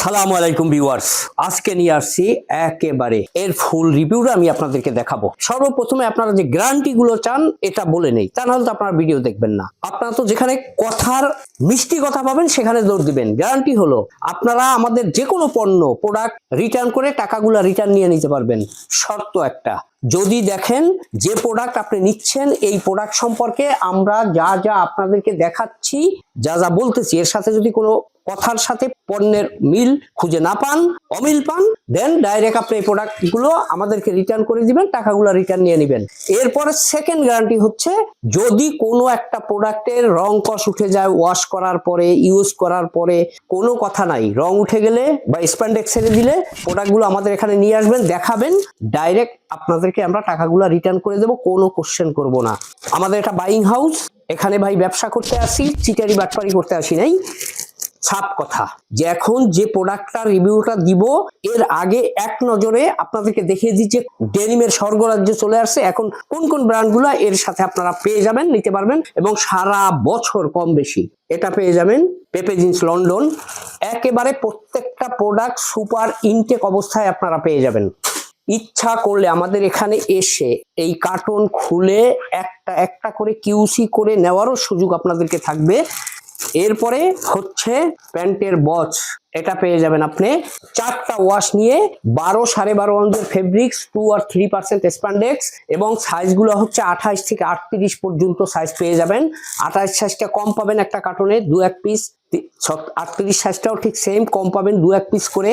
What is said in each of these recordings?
আসসালামু আলাইকুম ভিউয়ার্স। আজকে নিয়ে আসছি একেবারে এর ফুল রিভিউটা আমি আপনাদেরকে দেখাবো। সর্বপ্রথমে আপনারা যে গ্যারান্টি গুলো চান, এটা বলে নেই। তা নাহলে তো আপনারা ভিডিও দেখবেন না। আপনারা তো যেখানে কথার মিষ্টি কথা পাবেন, সেখানে দৌড় দিবেন। গ্যারান্টি হলো, আপনারা আমাদের যে কোনো পণ্য প্রোডাক্ট রিটার্ন করে টাকাগুলো রিটার্ন নিয়ে নিতে পারবেন। শর্ত একটা। যদি দেখেন যে প্রোডাক্ট আপনি নিচ্ছেন, এই প্রোডাক্ট সম্পর্কে আমরা যা যা আপনাদেরকে দেখাচ্ছি, যা যা বলতেছি, এর সাথে যদি কোনো কথার সাথে পণ্যের মিল খুঁজে না পান, অমিল পান দেন ডাইরেক্ট আপনি এই প্রোডাক্টগুলো আমাদেরকে রিটার্ন করে দিবেন, টাকাগুলো রিটার্ন নিয়ে নেবেন। এরপরে সেকেন্ড গ্যারান্টি হচ্ছে, যদি কোনো একটা প্রোডাক্টের রং কস উঠে যায় ওয়াশ করার পরে ইউজ করার পরে, কোনো কথা নাই, রং উঠে গেলে বা স্প্যান্ডেক্স ছেড়ে দিলে প্রোডাক্টগুলো আমাদের এখানে নিয়ে আসবেন, দেখাবেন ডাইরেক্ট আপনাদেরকে আমরা টাকাগুলো রিটার্ন করে দেবো, কোনো কোশ্চেন করব না। আমাদের এটা বাইং হাউস এখানে ভাই ব্যবসা করতে আসি, চিটারি বাটপারি করতে আসি নাই। ছাপ কথা। যে এখন যে প্রোডাক্টটা রিভিউটা দিব, এর আগে এক নজরে আপনাদেরকে দেখিয়ে দিই যে ডেনিমের স্বর্গরাজ্য চলে আসছে। এখন কোন কোন ব্র্যান্ডগুলো এর সাথে আপনারা পেয়ে যাবেন, নিতে পারবেন এবং সারা বছর কম বেশি এটা পেয়ে যাবেন পেপে জিন্স লন্ডন একেবারে প্রত্যেকটা প্রোডাক্ট সুপার ইনটেক অবস্থায় আপনারা পেয়ে যাবেন। ইচ্ছা করলে আমাদের এখানে এসে এই কার্টন খুলে একটা একটা করে কিউসি করে নেওয়ারও সুযোগ আপনাদেরকে থাকবে। এরপরে হচ্ছে প্যান্টের বচ এটা পেয়ে যাবেন আপনি। চারটা ওয়াশ নিয়ে বারো সাড়ে বারো অঞ্চল ফেব্রিক্স টু আর থ্রি পার্সেন্ট স্প্যান্ডেক্স এবং সাইজগুলো হচ্ছে আঠাশ থেকে আটত্রিশ পর্যন্ত সাইজ পেয়ে যাবেন। আঠাশ সাইজটা কম পাবেন একটা কার্টনে দু এক পিস আটত্রিশ সাইজটাও ঠিক সেম কম পাবেন দু এক পিস করে।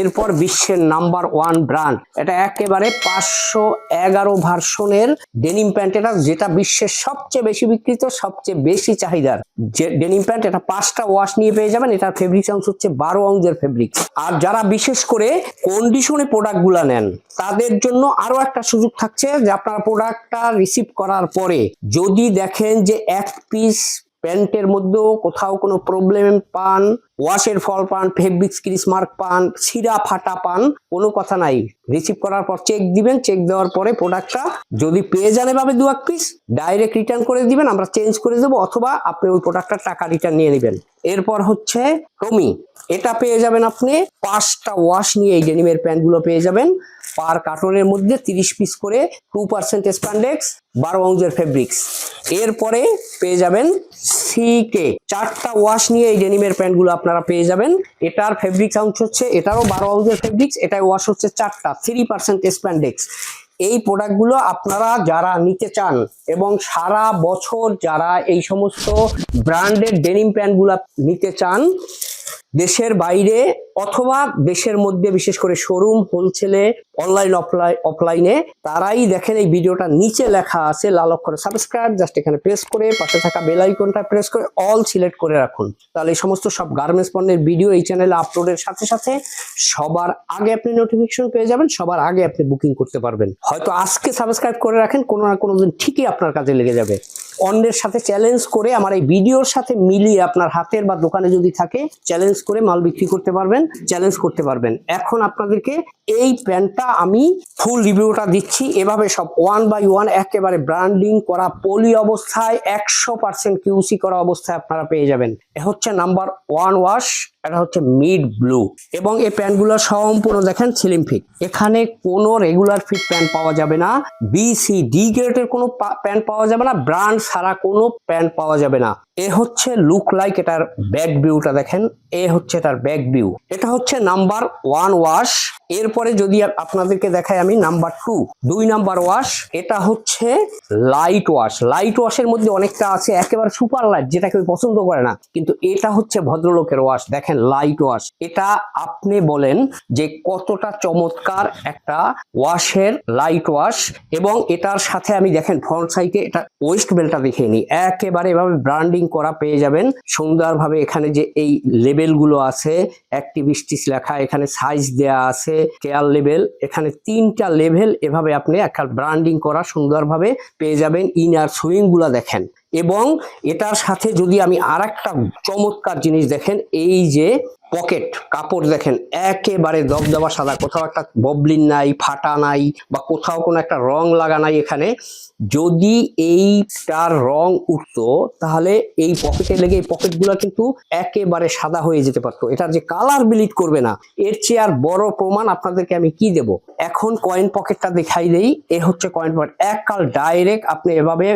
এরপর বিশ্বের নাম্বার ওয়ান ব্র্যান্ড এটা একেবারে পাঁচশো এগারো ভার্সনের ডেনিম প্যান্ট এটা যেটা বিশ্বের সবচেয়ে বেশি বিক্রিত, সবচেয়ে বেশি চাহিদার যে ডেনিম প্যান্ট এটা পাঁচটা ওয়াশ নিয়ে পেয়ে যাবেন। এটার ফেব্রিক অংশ হচ্ছে বারো অংশের ফেব্রিক আর যারা বিশেষ করে কন্ডিশনে প্রোডাক্টগুলা নেন, তাদের জন্য আরও একটা সুযোগ থাকছে যে আপনারা প্রোডাক্টটা রিসিভ করার পরে যদি দেখেন যে এক পিস প্যান্টের মধ্যেও কোথাও কোনো প্রবলেম পান ওয়াশের ফল পান ফেব্রিক স্ক্রিস মার্ক পান ছিঁড়া ফাটা পান, কোনো কথা নাই। রিসিভ করার পর চেক দিবেন চেক দেওয়ার পরে প্রোডাক্টটা যদি পেয়ে যান এভাবে দু এক পিস ডাইরেক্ট রিটার্ন করে দিবেন, আমরা চেঞ্জ করে দেবো, অথবা আপনি ওই প্রোডাক্টটা টাকা রিটার্ন নিয়ে নেবেন। এরপর হচ্ছে টমি এটা পেয়ে যাবেন আপনি পাঁচটা ওয়াশ নিয়ে এই ডেনিমের প্যান্টগুলো পেয়ে যাবেন। পার কার্টনের মধ্যে তিরিশ পিস করে টু পার্সেন্ট স্প্যান্ডেক্স বারো অংশের ফেব্রিক্স এরপরে পেয়ে যাবেন সিকে চারটা ওয়াশ নিয়ে এই ডেনিমের প্যান্টগুলো আপনারা পেয়ে যাবেন। এটার ফেব্রিক অংশ হচ্ছে, এটারও বারো আউজের ফেব্রিক্স এটা ওয়াশ হচ্ছে চারটা থ্রি পার্সেন্ট স্প্যান্ডেক্স এই প্রোডাক্টগুলো আপনারা যারা নিতে চান এবং সারা বছর যারা এই সমস্ত ব্র্যান্ডের ডেনিম প্যান্টগুলো নিতে চান, দেশের বাইরে অথবা দেশের মধ্যে বিশেষ করে শোরুম হোলসেলে অনলাইন অফলাইন অফলাইনে তারাই দেখেন এই ভিডিওটা নিচে লেখা আছে, লাল অক্ষরে সাবস্ক্রাইব জাস্ট এখানে প্রেস করে, পাশে থাকা বেল আইকনটা প্রেস করে অল সিলেক্ট করে রাখুন। তাহলে এই সমস্ত সব গার্মেন্টস পণ্যের ভিডিও এই চ্যানেলে আপলোডের সাথে সাথে সবার আগে আপনি নোটিফিকেশন পেয়ে যাবেন, সবার আগে আপনি বুকিং করতে পারবেন। হয়তো আজকে সাবস্ক্রাইব করে রাখেন, কোনো না কোনো দিন ঠিকই আপনার কাজে লেগে যাবে। অন্যের সাথে চ্যালেঞ্জ করে, আমার এই ভিডিওর সাথে মিলিয়ে আপনার হাতের বা দোকানে যদি থাকে চ্যালেঞ্জ করে মাল বিক্রি করতে পারবেন চ্যালেঞ্জ করতে পারবেন। এখন আপনাদেরকে এই প্যান্টটা আমি ফুল রিভিউটা দিচ্ছি। এভাবে সব ওয়ান বাই ওয়ান একেবারে ব্র্যান্ডিং করা পলি অবস্থায় একশো পার্সেন্ট কিউসি করা অবস্থায় আপনারা পেয়ে যাবেন। হচ্ছে নাম্বার ওয়ান ওয়াশ এটা হচ্ছে মিড ব্লু এবং এই প্যান্টগুলো সম্পূর্ণ দেখেন সিলিম ফিট এখানে কোনো রেগুলার ফিট প্যান্ট পাওয়া যাবে না। বি সি ডি গ্রেডের কোনো প্যান্ট পাওয়া যাবে না। ব্র্যান্ড ছাড়া কোনো প্যান্ট পাওয়া যাবে না। এ হচ্ছে লুক লাইক এটার ব্যাক ভিউটা দেখেন। এ হচ্ছে এটার ব্যাক ভিউ এটা হচ্ছে নাম্বার ওয়ান ওয়াশ এরপরে যদি আপনাদেরকে দেখাই আমি নাম্বার টু দুই নাম্বার ওয়াশ এটা হচ্ছে লাইট ওয়াশ লাইট ওয়াশের মধ্যে অনেকটা আছে, একেবারে সুপার লাইট যেটা কেউ পছন্দ করে না। কিন্তু এটা হচ্ছে ভদ্রলোকের ওয়াশ। দেখেন লাইট ওয়াশ এটা আপনি বলেন যে কতটা চমৎকার একটা ওয়াশের লাইট ওয়াশ এবং এটার সাথে আমি দেখেন ফ্রন্ট সাইডে এটা ওয়েস্ট বেলটা দেখে নিই। একেবারে এভাবে ব্র্যান্ডিং করা পেয়ে যাবেন। সুন্দরভাবে এখানে যে এই লেবেলগুলো আছে অ্যাক্টিভিস্টিস লেখা, এখানে সাইজ দেয়া আছে কেয়ার লেভেল এখানে তিনটা লেভেল এভাবে আপনি একটা ব্র্যান্ডিং করা সুন্দরভাবে পেয়ে যাবেন। ইনার সুইংগুলা দেখেন। এবং এটার সাথে যদি আমি আর একটা চমৎকার জিনিস দেখেন এই যে পকেট, কাপড় দেখেন, একেবারে দবদবা সাদা। কোথাও একটা ববলিন নাই, ফাটা নাই, বা কোথাও কোনো একটা রং লাগা নাই এখানে। যদি এইটার রং উঠতো, তাহলে এই পকেটে লেগে এই পকেটগুলো কিন্তু একেবারে সাদা হয়ে যেতে পারতো। এটা যে কালার বিলিট করবে না। এর চেয়ে আর বড় প্রমাণ আপনাদেরকে আমি কি দেব? এখন কয়েন পকেটটা দেখাই দেই। এ হচ্ছে কয়েন পকেট। এক কাল ডাইরেক্ট আপনি এভাবে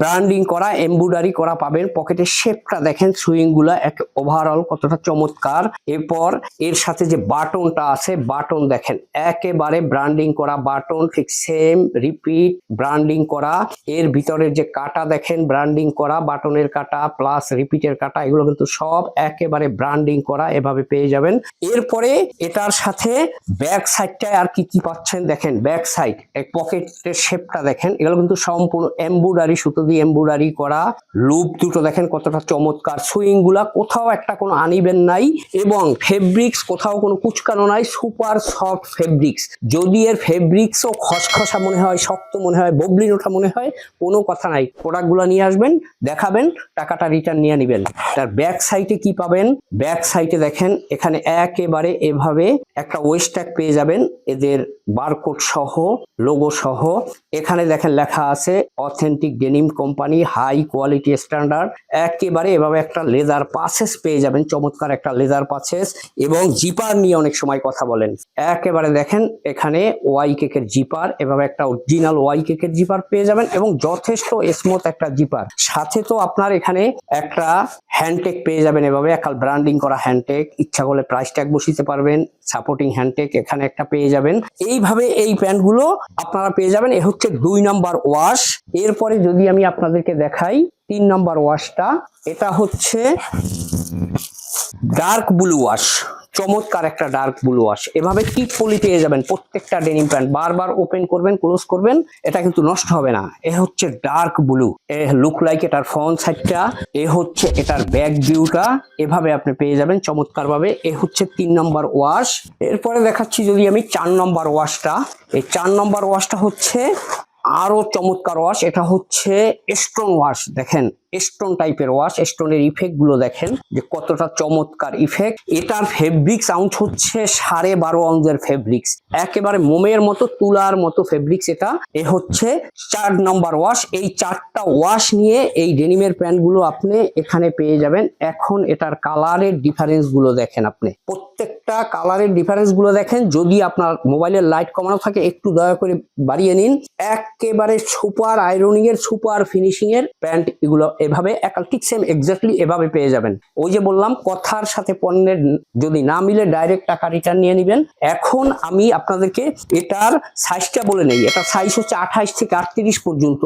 ব্র্যান্ডিং করা, এমব্রয়ডারি করা পাবেন। পকেটের শেপটা দেখেন সুইংগুলা এক ওভারঅল কতটা চমৎকার। এরপর এর সাথে যে বাটনটা আছে, বাটন দেখেন, একেবারে ব্র্যান্ডিং করা বাটন, ঠিক সেম রিপিট ব্র্যান্ডিং করা। এর ভিতরের যে কাটা দেখেন ব্র্যান্ডিং করা, বাটনের কাটা প্লাস রিপিটের কাটা, এগুলো কিন্তু সব একেবারে ব্র্যান্ডিং করা, এভাবে পেয়ে যাবেন। এরপরে এটার সাথে ব্যাক সাইডটায় আর কি কি পাচ্ছেন দেখেন ব্যাক সাইড এক পকেটের শেপটা দেখেন, এগুলো কিন্তু সম্পূর্ণ এমব্রয়ডারি সুতো দিয়ে এমব্রয়ডারি করা। লুপ দুটো দেখেন কতটা চমৎকার সুইংগুলা কোথাও একটা কোনো আনিবেন নাই। এবং ফেব্রিক্স কোথাও কোনো কুচকানো নাই সুপার সফট ফেব্রিক্স যদি এর ফেব্রিক্সও খসখসা মনে হয়, শক্ত মনে হয় ববলিন ওঠা মনে হয়, কোনো কথা নাই। প্রোডাক্টগুলো নিয়ে আসবেন, দেখাবেন, টাকাটা রিটার্ন নিয়ে নেবেন। তার ব্যাক সাইডে কি পাবেন? ব্যাক সাইডে দেখেন, এখানে একেবারে এভাবে একটা ওয়েস্ট্যাগ পেয়ে যাবেন, এদের বারকোড সহ লোগো সহ। এখানে দেখেন লেখা আছে authentic denim company high quality standard একেবারে এভাবে একটা লেদার পাসেস পেয়ে যাবেন, চমৎকার একটা লেদার পাসেস এবং জিপার নিয়ে অনেক সময় কথা বলেন। একেবারে দেখেন, এখানে ওয়াই কেকের জিপার এভাবে একটা অরিজিনাল ওয়াই কেকের জিপার পেয়ে যাবেন এবং যথেষ্ট স্মুথ একটা জিপার সাথে তো আপনার এখানে একটা হ্যান্ডটেক পেয়ে যাবেন এভাবে, একাল ব্র্যান্ডিং করা হ্যান্ডটেক ইচ্ছা করলে প্রাইস ট্যাগ বসিতে পারবেন সাপোর্টিং হ্যান্ডটেক এখানে একটা পেয়ে যাবেন। এইভাবে এই প্যান্টগুলো আপনারা পেয়ে যাবেন। এ হচ্ছে দুই নাম্বার ওয়াশ এরপরে যদি আমি আপনাদেরকে দেখাই তিন নাম্বার ওয়াশটা এটা হচ্ছে ডার্ক ব্লু ওয়াশ চমৎকার একটা ডার্ক ব্লু ওয়াশ এভাবে টিপ পলি পেয়ে যাবেন প্রত্যেকটা ডেনিম প্যান্ট বারবার ওপেন করবেন ক্লোজ করবেন, এটা কিন্তু নষ্ট হবে না। এ হচ্ছে ডার্ক ব্লু এ লুক লাইক এটার ফ্রন্ট সাইডটা এ হচ্ছে এটার ব্যাক ভিউটা এভাবে আপনি পেয়ে যাবেন চমৎকার ভাবে এ হচ্ছে তিন নম্বর ওয়াশ এরপরে দেখাচ্ছি যদি আমি চার নম্বর ওয়াশটা এই চার নম্বর ওয়াশটা হচ্ছে আরও চমৎকার ওয়াশ এটা হচ্ছে স্ট্রং ওয়াশ দেখেন। স্টোন টাইপের ওয়াশ স্টোনের ইফেক্টগুলো দেখেন, যে কতটা চমৎকার ইফেক্ট এটার ফেব্রিক্স আউন্স হচ্ছে সাড়ে বারো আউন্সের ফেব্রিক্স একেবারে মোমের মতো, তুলার মতো ফেব্রিক্স এটা। এ হচ্ছে চার নম্বর ওয়াশ এই চারটা ওয়াশ নিয়ে এই ডেনিমের প্যান্টগুলো আপনি এখানে পেয়ে যাবেন। এখন এটার কালারের ডিফারেন্সগুলো দেখেন আপনি। প্রত্যেকটা কালারের ডিফারেন্সগুলো দেখেন। যদি আপনার মোবাইলের লাইট কমানো থাকে, একটু দয়া করে বাড়িয়ে নিন। একেবারে সুপার আয়রনিং এর সুপার ফিনিশিং এর প্যান্ট এগুলো এভাবে একাল ঠিক সেম এক্স্যাক্টলি এভাবে পেয়ে যাবেন। ওই যে বললাম, কথার সাথে পণ্যের যদি না মিলে ডাইরেক্ট টাকা রিটার্ন নিয়ে নেবেন। এখন আমি আপনাদেরকে এটার সাইজটা বলে নেই। এটা সাইজ হচ্ছে আঠাইশ থেকে আটত্রিশ পর্যন্ত।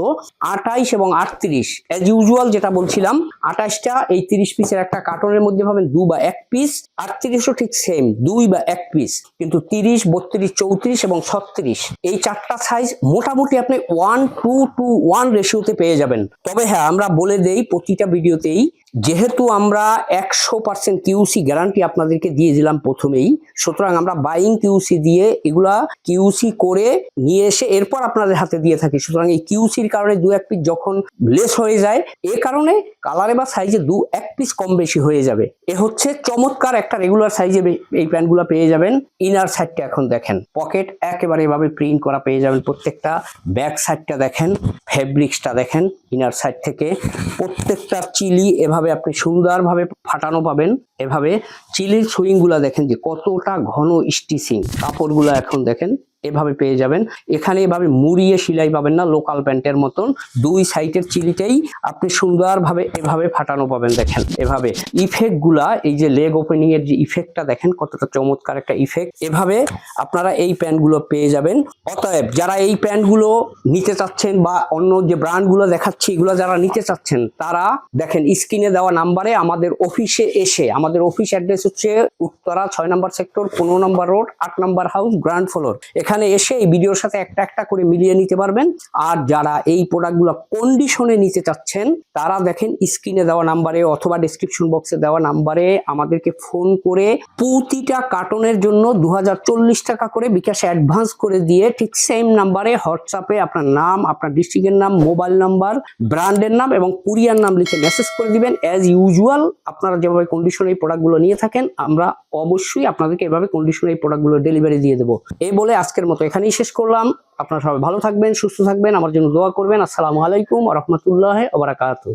আঠাইশ এবং আটত্রিশ অ্যাজ ইউজুয়াল যেটা বলছিলাম আঠাইশটা এই তিরিশ পিসের একটা কার্টনের মধ্যে পাবেন দু বা এক পিস আটত্রিশও ঠিক সেম দুই বা এক পিস কিন্তু তিরিশ, বত্রিশ, চৌত্রিশ এবং ছত্রিশ, এই চারটা সাইজ মোটামুটি আপনি ওয়ান টু টু ওয়ান রেশিওতে পেয়ে যাবেন। তবে হ্যাঁ আমরা বলে দেই প্রতিটা ভিডিওতেই যেহেতু আমরা একশো পার্সেন্ট কিউসি গ্যারান্টি আপনাদেরকে দিয়ে দিলাম প্রথমেই, সুতরাং আমরা বাইং কিউসি দিয়ে এগুলা কিউসি করে নিয়ে এসে এরপর আপনাদের হাতে দিয়ে থাকি। সুতরাং এই কিউসির কারণে দু এক পিস যখন লেস হয়ে যায়, এ কারণে কালারে বা সাইজে দু এক পিস কম বেশি হয়ে যাবে। এ হচ্ছে চমৎকার একটা রেগুলার সাইজে এই প্যান্টগুলো পেয়ে যাবেন। ইনার সাইডটা এখন দেখেন। পকেট একেবারে এভাবে প্রিন্ট করা পেয়ে যাবেন প্রত্যেকটা ব্যাক সাইডটা দেখেন। ফেব্রিক্সটা দেখেন ইনার সাইড থেকে। প্রত্যেকটা চিলি এভাবে আপনি সুন্দরভাবে ফাটানো পাবেন। এভাবে চিলির সুইংগুলা দেখেন যে কতটা ঘন স্টিচিং কাপড়গুলো এখন দেখেন এভাবে পেয়ে যাবেন। এখানে এভাবে মুড়িয়ে সেলাই পাবেন না লোকাল প্যান্টের মতন। দুই সাইডের চিলিটাই আপনি সুন্দরভাবে এভাবে ফাটানো পাবেন, দেখেন। এভাবে ইফেক্টগুলা এই যে লেগ ওপেনিং এর যে ইফেক্টটা দেখেন কতটা চমৎকার একটা ইফেক্ট এভাবে আপনারা এই প্যান্টগুলো পেয়ে যাবেন। অতএব যারা এই প্যান্টগুলো নিতে চাচ্ছেন বা অন্য যে ব্র্যান্ডগুলো দেখাচ্ছি, এগুলো যারা নিতে চাচ্ছেন, তারা দেখেন স্ক্রিনে দেওয়া নাম্বারে আমাদের অফিসে এসে, আমাদের অফিস অ্যাড্রেস হচ্ছে উত্তরা ছয় নম্বর সেক্টর, পনেরো নম্বর রোড, আট নম্বর হাউস গ্রাউন্ড ফ্লোর। এখানে এখানে এসে এই ভিডিওর সাথে একটা একটা করে মিলিয়ে নিতে পারবেন। আর যারা এই প্রোডাক্টগুলো কন্ডিশনে নিতে চাচ্ছেন, তারা দেখেন স্ক্রিনে দেওয়া নাম্বারে অথবা ডিসক্রিপশন বক্সে দেওয়া নাম্বারে আমাদেরকে ফোন করে প্রতিটা কার্টনের জন্য দু টাকা করে বিকাশে অ্যাডভান্স করে দিয়ে ঠিক সেম নাম্বারে হোয়াটসঅ্যাপে আপনার নাম, আপনার ডিস্ট্রিক্টের নাম মোবাইল নাম্বার ব্র্যান্ডের নাম এবং কুরিয়ার নাম লিখে মেসেজ করে দিবেন। অ্যাজ ইউজুয়াল আপনারা যেভাবে কন্ডিশনে এই প্রোডাক্টগুলো নিয়ে থাকেন, আমরা অবশ্যই আপনাদেরকে এভাবে কন্ডিশনে এই প্রোডাক্টগুলো ডেলিভারি দিয়ে দেবো। এই বলে আজকের মতো এখানেই শেষ করলাম। আপনারা সবাই ভালো থাকবেন, সুস্থ থাকবেন, আমার জন্য দোয়া করবেন। আসসালামু আলাইকুম রহমতুল্লাহ ওবরাকাতু